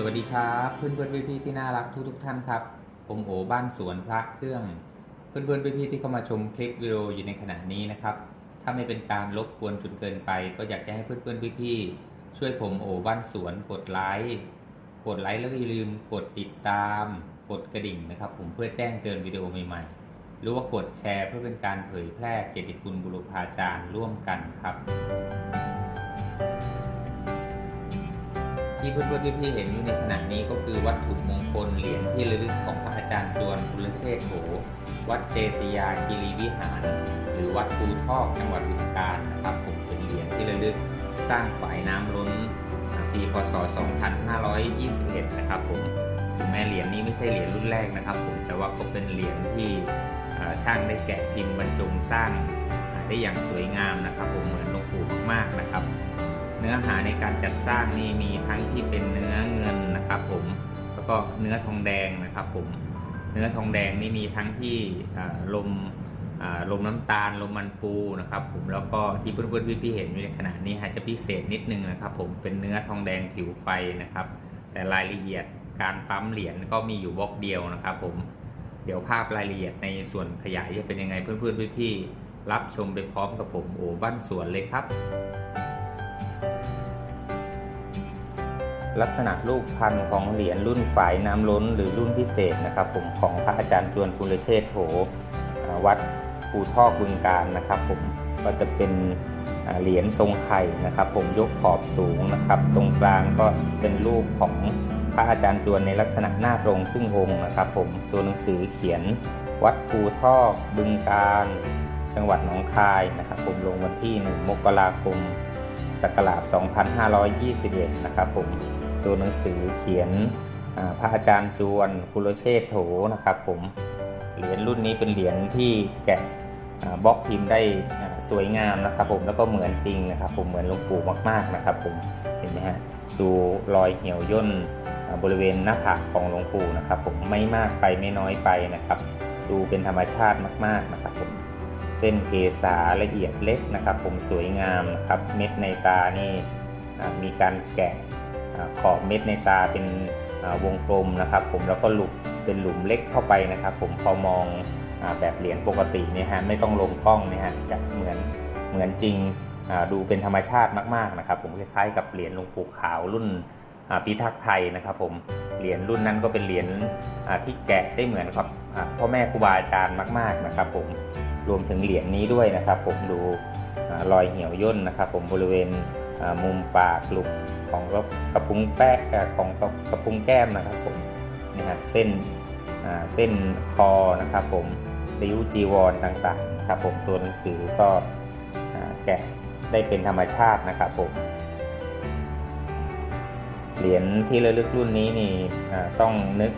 สวัสดีครับเพื่อนเพื่อนพี่พี่ๆที่น่ารักทุกทุกท่านครับผมโอบ้านสวนพระเครื่อง เพื่อนเพื่อนพี่พี่ๆที่เข้ามาชมคลิปวิดีโออยู่ในขณะนี้นะครับ ถ้าไม่เป็นการรบกวนจนเกินไป ก็อยากจะให้เพื่อนเพื่อนพี่พี่ๆช่วยผมโอบ้านสวนกดไลค์กดไลค์แล้วก็อย่าลืมกดติดตาม กดกระดิ่งนะครับ ผมเพื่อแจ้งเตือนวิดีโอใหม่ๆหรือว่ากดแชร์เพื่อเป็นการเผยแพร่เกียรติคุณบุรุษาจารย์ร่วมกันครับ ที่เพื่อนๆพี่ๆเห็นอยู่ในขณะนี้ก็คือวัตถุมงคลเหรียญที่ระลึกของพระอาจารย์จวนกุลเชษโหวัดเจตยาคีรีวิหาร หรือวัดภูทอกจังหวัดบึงกาฬนะครับผมเป็นเหรียญที่ระลึกสร้างฝายน้ำล้นปีพศ 2521 นะครับผมถึงแม้เหรียญนี้ไม่ใช่เหรียญรุ่นแรกนะครับผมแต่ว่าก็เป็นเหรียญที่ช่างได้แกะพิมพ์บรรจงสร้างได้อย่างสวยงามนะครับผมเหมือนหลวงปู่มากๆนะครับ เนื้อหาในการจัดสร้างนี่มีทั้งที่เป็นเนื้อเงินนะครับผมแล้วก็เนื้อทองแดงนะครับผมเนื้อทองแดงนี่มีทั้งที่ลมลมน้ำตาลลมมันปูนะครับผมแล้วก็ที่เพื่อนๆพี่ๆเห็นอยู่ในขณะนี้อาจจะพิเศษนิดนึงนะครับผมเป็นเนื้อทองแดงผิวไฟนะครับ แต่รายละเอียดการปั๊มเหรียญก็มีอยู่บล็อกเดียวนะครับผมเดี๋ยวภาพรายละเอียดในส่วนขยายจะเป็นยังไงเพื่อนๆพี่ๆรับชมไปพร้อมกับผมโอ้บ้านสวนเลยครับ ลักษณะรูปพันธ์ของเหรียญรุ่นฝายน้ำล้นหรือรุ่นพิเศษนะครับ ผมของพระอาจารย์จวนกุลเชษโถวัดภูทอกบึงการนะครับ ผมก็จะเป็นเหรียญทรงไข่นะครับ ผมยกขอบสูงนะครับ ตรงกลางก็เป็นรูปของพระอาจารย์จวนในลักษณะหน้าตรงครึ่งองค์นะครับ ผมตัวหนังสือเขียนวัดภูทอกบึงการ จังหวัดหนองคายนะครับ ผมลงวันที่ 1 มกราคม ศักราช 2521 นะครับผมตัวหนังสือเขียนพระอาจารย์จวนคุลเชษโถนะครับผมเหรียญรุ่นนี้เป็นเหรียญที่แกะบล็อกพิมพ์ได้สวยงามนะครับผมแล้วก็เหมือนจริงนะครับผมเหมือนหลวงปู่มากๆนะครับผมเห็นไหมฮะดูรอยเหี่ยวย่นบริเวณหน้าผากของหลวงปู่นะครับผมไม่มากไปไม่น้อยไปนะครับ ดูเป็นธรรมชาติมากๆนะครับผม เส้นเกษาละเอียดเล็กนะครับ ผมสวยงามนะครับเม็ดในตานี่มีการแกะขอบเม็ดในตาเป็นวงกลมนะครับ ผมแล้วก็หลุมเป็นหลุมเล็กเข้าไปนะครับ ผมพอมองอแบบเหรียญปกติเนี่ยฮะไม่ต้องลงกล้องเนี่ยฮะจะเหมือนเหมือนจริงดูเป็นธรรมชาติมากๆนะครับ ผมคล้ายๆกับเหรียญหลวงปู่ขาวรุ่นพิทักษ์ไทยนะครับ ผมเหรียญรุ่นนั้นก็เป็นเหรียญที่แกะได้เหมือนกับพ่อแม่ครูบาอาจารย์มาก ๆนะครับ ผม รวมถึงเหรียญนี้ด้วยนะครับ ผมดูอรอยเหี่ยวย่นนะครับ ผมบริเวณมุมปากหลุมของกระกระพุ้งแป้ของกระกระพุ้งแก้มนะครับผมนี่ฮะเส้นเส้นคอนะครับ ผมริ้วจีวรต่างๆนะครับผมตัวหนังสือก็แกะได้เป็นธรรมชาตินะครับผมเหรียญที่ระลึกรุ่นนี้นี่ต้องนึก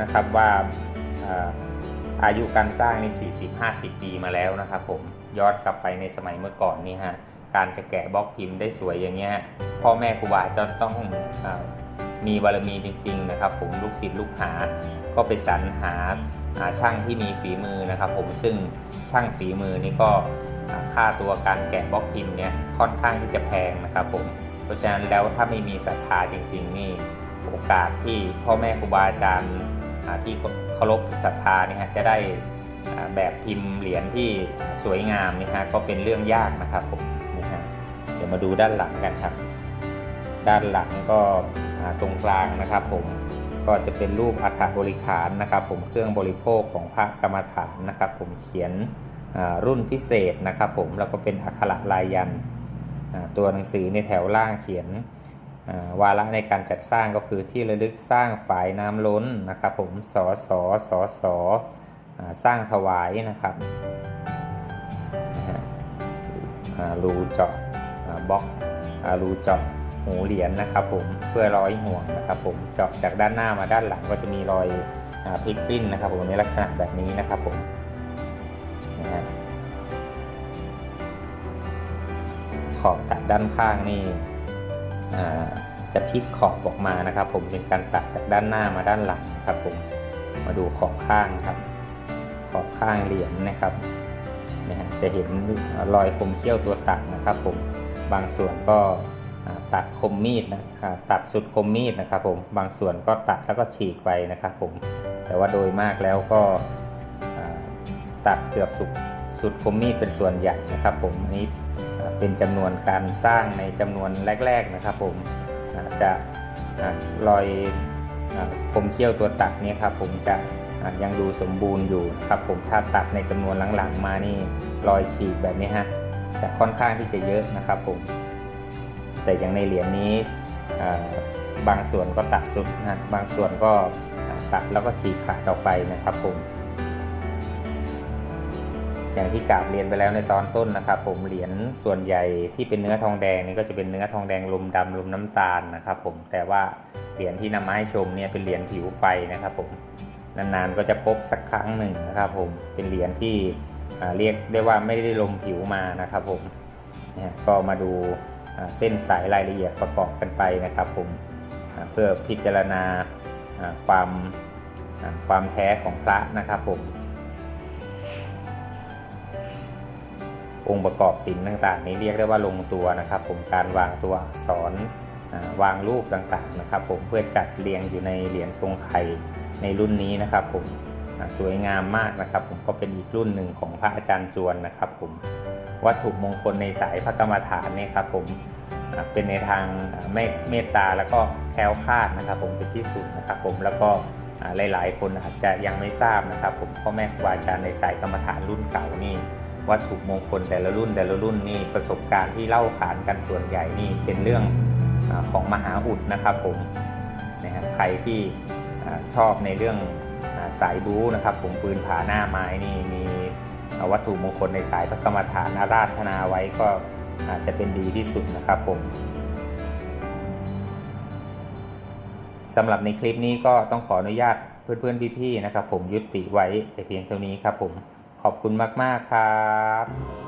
นะครับว่า อายุการสร้างใน 40-50 ปีมาแล้วนะครับผมย้อนกลับไปในสมัยเมื่อก่อนนี่ฮะการจะแกะบล็อกพิมพ์ได้สวยอย่างเงี้ยพ่อแม่ครูบาอาจารย์ต้องอมีบารมีจริงๆนะครับ ผมลูกศิษย์ลูกหา ก็ไปสรรหาช่างที่มีฝีมือนะครับ ผมซึ่งช่างฝีมือนี่ก็ค่าตัวการแกะบล็อกพิมพ์เนี่ยค่อนข้างที่จะแพงนะครับผมเพราะฉะนั้นแล้วถ้าไม่มีศรัทธาจริง ๆ นี่โอกาสที่พ่อแม่ครูบาอาจารย์ ที่เคารพศรัทธานี่ฮะจะได้แบบพิมพ์เหรียญที่สวยงามนี่ฮะก็เป็นเรื่องยากนะครับผมนะฮะเดี๋ยวมาดูด้านหลังกันครับ ด้านหลังก็ตรงกลางนะครับผมก็จะเป็นรูปอัฐบริขารนะครับผมเครื่องบริโภคของพระกรรมฐานนะครับ ผมเขียนรุ่นพิเศษนะครับ ผมแล้วก็เป็นอักขระลายยันตัวหนังสือในแถวล่างเขียน วาระในการจัดสร้างก็คือที่ระลึกสร้างฝายน้ำล้นนะครับผมสอสอสอสอสร้างถวายนะครับนะฮะรูเจาะบล็อกรูเจาะหูเหรียญนะครับผมเพื่อร้อยห่วงนะครับผมเจาะจากด้านหน้ามาด้านหลังก็จะมีรอยอพลิกปิ้นนะครับผมในลักษณะแบบนี้นะครับผมนะฮะขอบตัดด้านข้างนี่ จะพลิกขอบออกมานะครับ ผมเป็นการตัดจากด้านหน้ามาด้านหลังนะครับผมมาดูขอบข้างครับ ขอบข้างเหรียญนะครับนะฮะจะเห็นรอยคมเขี้ยวตัวตัดนะครับ ผมบางส่วนก็ตัดคมมีดนะตัดสุดคมมีดนะครับ ผมบางส่วนก็ตัดแล้วก็ฉีกไปนะครับผมแต่ว่าโดยมากแล้วก็ตัดเกือบสุดสุดคมมีดเป็นส่วนใหญ่นะครับ ผมอันนี้ เป็นจำนวนการสร้างในจำนวนแรก ๆนะครับ ผมจะรอยคมเขี้ยวตัวตัดนี่ยครับผมจะยังดูสมบูรณ์อยู่นะครับผมถ้าตัดในจำนวนหลังๆ มานี่รอยฉีกแบบนี้ฮะจะค่อนข้างที่จะเยอะนะครับผม แต่อย่างในเหรียญนี้บางส่วนก็ตัดสุดนะบางส่วนก็ตัดแล้วก็ฉีกขาดออกไปนะครับผม อย่างที่กาบเรียนไปแล้วในตอนต้นนะครับ ผมเหรียญส่วนใหญ่ที่เป็นเนื้อทองแดงนี่ก็จะเป็นเนื้อทองแดงลมดำลมน้ำตาลนะครับ ผมแต่ว่าเหรียญที่นำมาให้ชมเนี่ยเป็นเหรียญผิวไฟนะครับผมนานๆก็จะพบสักครั้งหนึ่งนะครับ ผมเป็นเหรียญที่เรียกได้ว่าไม่ได้ลมผิวมานะครับผมเนี่ยก็มาดูเส้นสายรายละเอียดประกอบกันไปนะครับ ผมเพื่อพิจารณาความความแท้ของพระนะครับผม องค์ประกอบศิลป์ต่างๆ นี้เรียกได้ว่าลงตัวนะครับ ผมการวางตัวอักษรวางรูปต่างๆนะครับ ผมเพื่อจัดเรียงอยู่ในเหรียญทรงไข่ในรุ่นนี้นะครับ ผมสวยงามมากนะครับ ผมก็เป็นอีกรุ่นหนึ่งของพระอาจารย์จวนนะครับ ผมวัตถุมงคลในสายพระกรรมฐานเนี่ยครับ ผมเป็นในทางเมตตาแล้วก็แคล้วคลาดนะครับ ผมเป็นที่สุดนะครับ ผมแล้วก็หลาย ๆ คนอาจจะยังไม่ทราบนะครับ ผมพ่อแม่ครูอาจารย์ในสายกรรมฐานรุ่นเก่านี่ วัตถุมงคลแต่ละรุ่นแต่ละรุ่นนี่ประสบการณ์ที่เล่าขานกันส่วนใหญ่นี่เป็นเรื่องอของมหาอุดนะครับผมนะฮะใครที่ชอบในเรื่องอสายบู๊นะครับผมปืนผาหน้าไม้นี่มีวัตถุมงคลในสายพระกรรมฐานอาราธนาไว้ก็อาจจะเป็นดีที่สุดนะครับผมสำหรับในคลิปนี้ก็ต้องขออนุญาตเพื่อนๆพี่ๆนะครับผมยุติไว้แต่เพียงเท่านี้ครับผม ขอบคุณมาก ๆ ครับ